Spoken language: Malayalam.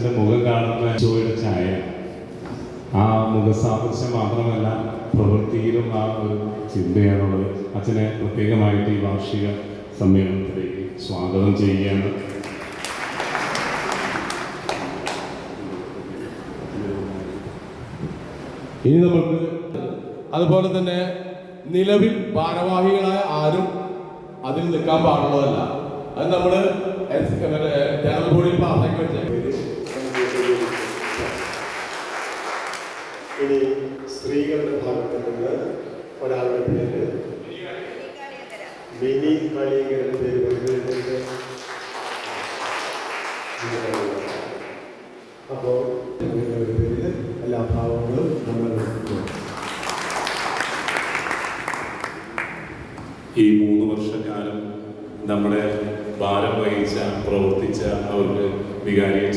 ജോസിന്റെ മുഖം കാണുന്ന ചോയുടെ ചായ ആ മുഖസാദൃശ്യം മാത്രമല്ല പ്രവൃത്തിയിലും ആ ഒരു ചിന്തയാണുള്ളത്. അച്ഛനെ പ്രത്യേകമായിട്ട് ഈ വാർഷിക സമ്മേളനത്തിലേക്ക് സ്വാഗതം ചെയ്യുകയാണ്. ഇനി നമുക്ക് അതുപോലെ തന്നെ നിലവിൽ ഭാരവാഹികളായ ആരും അതിൽ നിൽക്കാൻ പാടുള്ളതല്ല. അത് നമ്മൾ ജനറൽ ബോഡിയിൽ പാസാക്കി വെച്ചേ സ്ത്രീകളുടെ ഭാഗത്ത് നിന്ന് ഒരാളുടെ പേര് മിനി പറഞ്ഞിട്ടുണ്ട് അപ്പോൾ എല്ലാ ഭാവങ്ങളും നമ്മൾ. ഈ മൂന്ന് വർഷക്കാലം നമ്മുടെ ഭാരം വഹിച്ച പ്രവർത്തിച്ച അവർക്ക് വികാരിയ